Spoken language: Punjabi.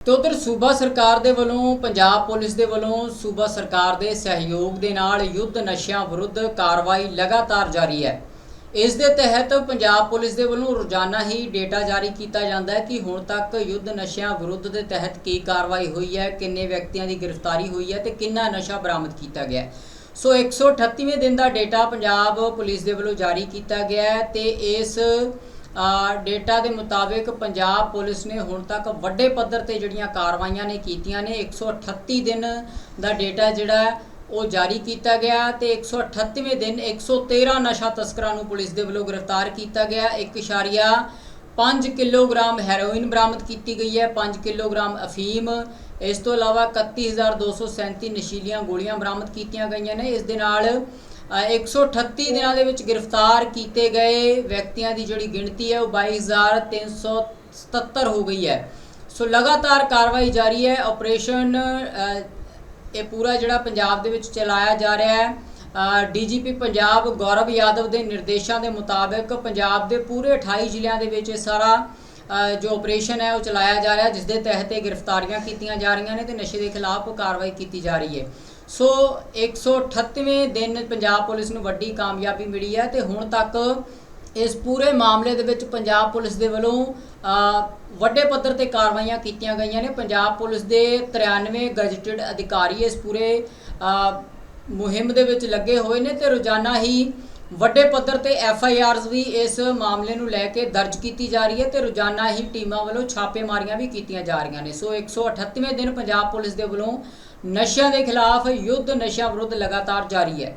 ਤੇ ਉਧਰ ਸੂਬਾ ਸਰਕਾਰ ਦੇ ਵੱਲੋਂ, ਪੰਜਾਬ ਪੁਲਿਸ ਦੇ ਵੱਲੋਂ ਸੂਬਾ ਸਰਕਾਰ ਦੇ ਸਹਿਯੋਗ ਦੇ ਨਾਲ ਯੁੱਧ ਨਸ਼ਿਆਂ ਵਿਰੁੱਧ ਕਾਰਵਾਈ ਲਗਾਤਾਰ ਜਾਰੀ ਹੈ। ਇਸ ਦੇ ਤਹਿਤ ਪੰਜਾਬ ਪੁਲਿਸ ਦੇ ਵੱਲੋਂ ਰੋਜ਼ਾਨਾ ਹੀ ਡੇਟਾ ਜਾਰੀ ਕੀਤਾ ਜਾਂਦਾ ਹੈ ਕਿ ਹੁਣ ਤੱਕ ਯੁੱਧ ਨਸ਼ਿਆਂ ਵਿਰੁੱਧ ਦੇ ਤਹਿਤ ਕੀ ਕਾਰਵਾਈ ਹੋਈ ਹੈ, ਕਿੰਨੇ ਵਿਅਕਤੀਆਂ ਦੀ ਗ੍ਰਿਫਤਾਰੀ ਹੋਈ ਹੈ ਤੇ ਕਿੰਨਾ ਨਸ਼ਾ ਬਰਾਮਦ ਕੀਤਾ ਗਿਆ ਹੈ। ਸੋ 138ਵੇਂ ਦਿਨ ਦਾ ਡੇਟਾ ਪੰਜਾਬ ਪੁਲਿਸ ਦੇ ਵੱਲੋਂ ਜਾਰੀ ਕੀਤਾ ਗਿਆ ਹੈ ਤੇ ਇਸ ਡੇਟਾ ਦੇ ਮੁਤਾਬਿਕ ਪੰਜਾਬ ਪੁਲਿਸ ਨੇ ਹੁਣ ਤੱਕ ਵੱਡੇ ਪੱਧਰ ਤੇ ਜਿਹੜੀਆਂ ਕਾਰਵਾਈਆਂ ਨੇ ਕੀਤੀਆਂ ਨੇ 138 ਦਿਨ ਦਾ ਡੇਟਾ ਜਿਹੜਾ ਉਹ ਜਾਰੀ ਕੀਤਾ ਗਿਆ ਤੇ 138ਵੇਂ ਦਿਨ 113 ਨਸ਼ਾ ਤਸਕਰਾਂ ਨੂੰ ਪੁਲਿਸ ਦੇ ਵੱਲੋਂ ਗ੍ਰਿਫਤਾਰ ਕੀਤਾ ਗਿਆ। 1.5 ਕਿਲੋਗ੍ਰਾਮ ਹੈਰੋਇਨ ਬਰਾਮਦ ਕੀਤੀ ਗਈ ਹੈ 5 ਕਿਲੋਗ੍ਰਾਮ ਅਫੀਮ, ਇਸ ਤੋਂ ਇਲਾਵਾ 31237 ਨਸ਼ੀਲੀਆਂ ਗੋਲੀਆਂ ਬਰਾਮਦ ਕੀਤੀਆਂ ਗਈਆਂ ਨੇ। ਇਸ ਦੇ ਨਾਲ 138 ਦਿਨਾਂ ਦੇ ਵਿੱਚ ਗ੍ਰਿਫਤਾਰ ਕੀਤੇ ਗਏ ਵਿਅਕਤੀਆਂ ਦੀ ਜਿਹੜੀ ਗਿਣਤੀ ਹੈ ਉਹ 22377 ਹੋ ਗਈ ਹੈ। ਸੋ ਲਗਾਤਾਰ ਕਾਰਵਾਈ ਜਾਰੀ ਹੈ। ਆਪਰੇਸ਼ਨ ਇਹ ਪੂਰਾ ਜਿਹੜਾ ਪੰਜਾਬ ਦੇ ਵਿੱਚ ਚਲਾਇਆ ਜਾ ਰਿਹਾ ਹੈ। ਡੀਜੀਪੀ ਪੰਜਾਬ ਗੌਰਵ ਯਾਦਵ ਦੇ ਨਿਰਦੇਸ਼ਾਂ ਦੇ ਮੁਤਾਬਕ ਪੰਜਾਬ ਦੇ ਪੂਰੇ 28 ਜ਼ਿਲ੍ਹਿਆਂ ਦੇ ਵਿੱਚ ਇਹ ਸਾਰਾ ਜੋ ਆਪਰੇਸ਼ਨ ਹੈ ਉਹ ਚਲਾਇਆ ਜਾ ਰਿਹਾ, ਜਿਸ ਦੇ ਤਹਿਤ ਇਹ ਗ੍ਰਿਫਤਾਰੀਆਂ ਕੀਤੀਆਂ ਜਾ ਰਹੀਆਂ ਨੇ ਤੇ ਨਸ਼ੇ ਦੇ ਖਿਲਾਫ ਕਾਰਵਾਈ ਕੀਤੀ ਜਾ ਰਹੀ ਹੈ। ਸੋ 138ਵੇਂ ਦਿਨ ਪੰਜਾਬ ਪੁਲਿਸ ਨੂੰ ਵੱਡੀ ਕਾਮਯਾਬੀ ਮਿਲੀ ਹੈ ਤੇ ਹੁਣ ਤੱਕ ਇਸ ਪੂਰੇ ਮਾਮਲੇ ਦੇ ਵਿੱਚ ਪੰਜਾਬ ਪੁਲਿਸ ਦੇ ਵੱਲੋਂ ਵੱਡੇ ਪੱਧਰ ਤੇ ਕਾਰਵਾਈਆਂ ਕੀਤੀਆਂ ਗਈਆਂ ਨੇ। ਪੰਜਾਬ ਪੁਲਿਸ ਦੇ 93 ਗਜ਼ਟਡ ਅਧਿਕਾਰੀ ਇਸ ਪੂਰੇ ਮੁਹਿੰਮ ਦੇ ਵਿੱਚ ਲੱਗੇ ਹੋਏ ਨੇ ਤੇ ਰੋਜ਼ਾਨਾ ਹੀ ਵੱਡੇ ਪੱਧਰ ਤੇ ਐਫ ਆਈ ਆਰਸ ਵੀ ਇਸ ਮਾਮਲੇ ਨੂੰ ਲੈ ਕੇ ਦਰਜ ਕੀਤੀ ਜਾ ਰਹੀ ਹੈ ਤੇ ਰੋਜ਼ਾਨਾ ਹੀ ਟੀਮਾਂ ਵੱਲੋਂ ਛਾਪੇਮਾਰੀਆਂ ਵੀ ਕੀਤੀਆਂ ਜਾ ਰਹੀਆਂ ਨੇ। ਸੋ 138ਵੇਂ ਦਿਨ ਪੰਜਾਬ ਪੁਲਿਸ ਦੇ ਵੱਲੋਂ ਨਸ਼ਿਆਂ ਦੇ ਖਿਲਾਫ ਯੁੱਧ ਨਸ਼ਿਆਂ ਵਿਰੁੱਧ ਲਗਾਤਾਰ ਜਾਰੀ ਹੈ।